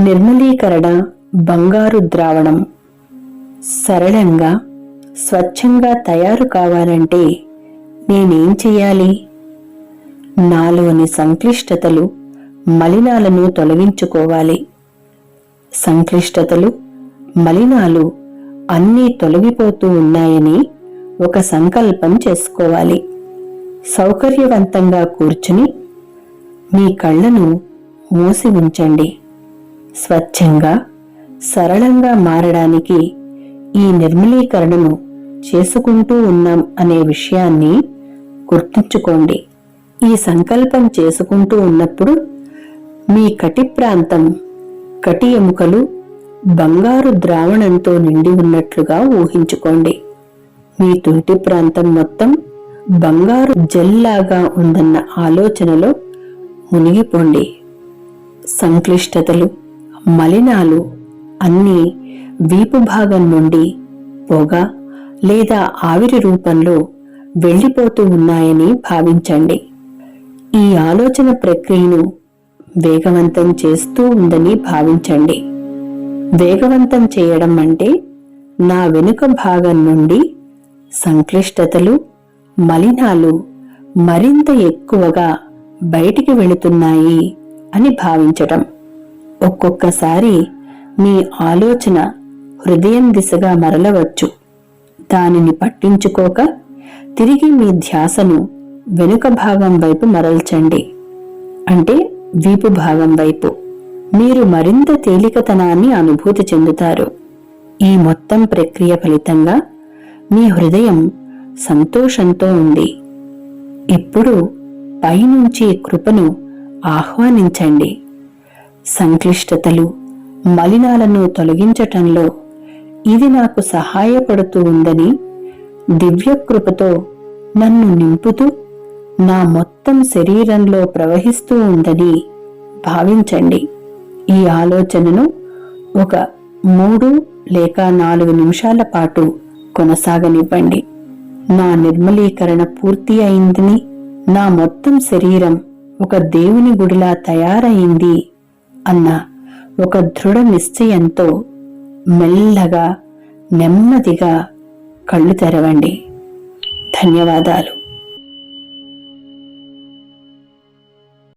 నిర్మలీకరణ బంగారు ద్రావణం. సరళంగా స్వచ్ఛంగా తయారు కావాలంటే నేనేం చెయ్యాలి? నాలోని సంక్లిష్టతలు మలినాలను తొలగించుకోవాలి. సంక్లిష్టతలు మలినాలు అన్నీ తొలగిపోతూ ఉన్నాయని ఒక సంకల్పం చేసుకోవాలి. సౌకర్యవంతంగా కూర్చుని మీ కళ్ళను మూసి ఉంచండి. స్వచ్ఛంగా సరళంగా మారడానికి ఈ నిర్మలీకరణను చేసుకుంటూ ఉన్నాం అనే విషయాన్ని గుర్తుంచుకోండి. ఈ సంకల్పం చేసుకుంటూ ఉన్నప్పుడు మీ కటి ప్రాంతం కటి ఎముకలు బంగారు ద్రావణంతో నిండి ఉన్నట్లుగా ఊహించుకోండి. మీ తుంటి ప్రాంతం మొత్తం బంగారు జెల్లాగా ఉందన్న ఆలోచనలో మునిగిపోండి. సంక్లిష్టతలు మలినాలు అన్నీ వీపు భాగం నుండి పొగ లేదా ఆవిరి రూపంలో వెళ్ళిపోతూ ఉన్నాయని భావించండి. ఈ ఆలోచన ప్రక్రియను వేగవంతం చేస్తూ ఉందని భావించండి. వేగవంతం చేయడం అంటే నా వెనుక భాగం నుండి సంక్లిష్టతలు మలినాలు మరింత ఎక్కువగా బయటికి వెళుతున్నాయి అని భావించటం. ఒక్కొక్కసారి మీ ఆలోచన హృదయం దిశగా మరలవచ్చు. దానిని పట్టించుకోక తిరిగి మీ ధ్యాసను వెనుక భాగం వైపు మరల్చండి. అంటే వీపు భాగం వైపు. మీరు మరింత తేలికతనాన్ని అనుభూతి చెందుతారు. ఈ మొత్తం ప్రక్రియ ఫలితంగా మీ హృదయం సంతోషంతో ఉంది. ఇప్పుడు పైనుంచి కృపను ఆహ్వానించండి. సంక్లిష్టతలు మలినాలను తొలగించటంలో ఇది నాకు సహాయపడుతూ ఉందని దివ్యకృపతో నన్ను నింపుతూ నా మొత్తం శరీరంలో ప్రవహిస్తూ ఉందని భావించండి. ఈ ఆలోచనను ఒక మూడు లేక నాలుగు నిమిషాల పాటు కొనసాగనివ్వండి. నా నిర్మలీకరణ పూర్తి అయిందని నా మొత్తం శరీరం ఒక దేవుని గుడిలా తయారైంది అన్న ఒక దృఢ నిశ్చయంతో మెల్లగా నెమ్మదిగా కళ్ళు తెరవండి. ధన్యవాదాలు.